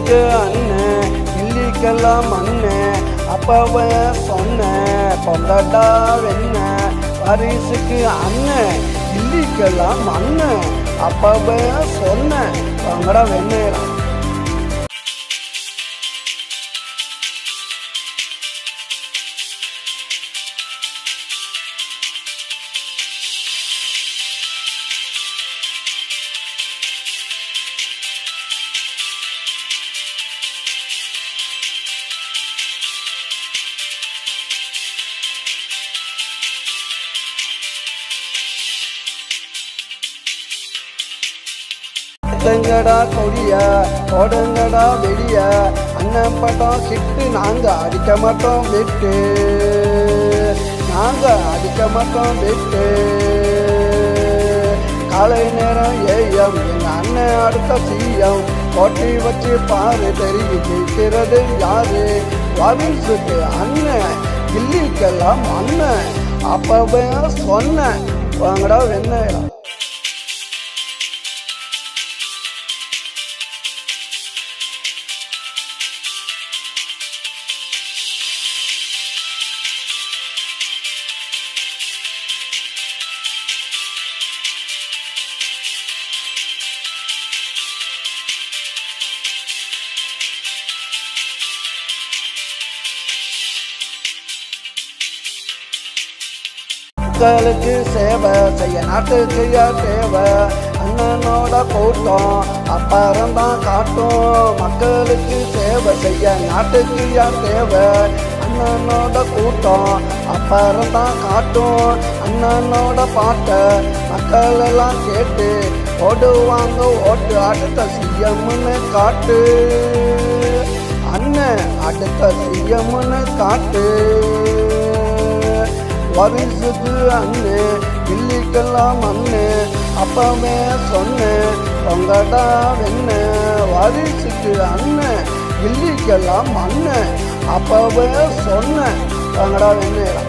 இதுக்கு அண்ணன் இல்லிக்கெல்லாம் அண்ணன் அப்பவ சொன்ன பொண்டாட்டா வெண்ண பரிசுக்கு அண்ணன் இல்லிக்கெல்லாம் அண்ணன் அப்பவ சொன்ன பங்கடா வெண்ணலாம் எங்கடா கொடியா போடுங்கடா வெளிய. அண்ணன் பட்டம் சிட்டு நாங்க அடிக்க மாட்டோம் வெட்டு. நாங்க அடிக்க மாட்டோம் வெட்டு. காலை நேரம் ஏஎம் எங்க அண்ணன் அடுத்த சிஎம். போட்டி வச்சு பாரு தெரியும் ஜெயிக்கிறது யாரு? வாவின்ஸுக்கு அண்ணன் கில்லிக்கெல்லாம் அண்ணன். அப்பவே சொன்னேன் வாங்கடா வெண்ணெய் மக்களுக்கு சேவை செய்ய நாட்டுக்கு யார் தேவை அண்ணனோட கூட்டம் அப்புறம் தான் காட்டும். மக்களுக்கு சேவை செய்ய நாட்டுக்கு யார் தேவை அண்ணனோட கூட்டம் அப்புறம் தான் காட்டும். அண்ணனோட பாட்டை மக்கள் எல்லாம் கேட்டு ஓடுவாங்க ஓட்டு. அடுத்த சிஎம்னு காட்டு. அண்ணன் அடுத்த சிஎம்னு காட்டு. வரிசுக்கு அண்ணே இல்லிக்கெல்லாம் அண்ணே அப்பவே சொன்னேன் பொங்கடா வெண்ண வரிசுக்கு அண்ணன் இல்லிக்கெல்லாம் அண்ணன் அப்பவே சொன்னேன் பொங்கடா வெண்ணேடா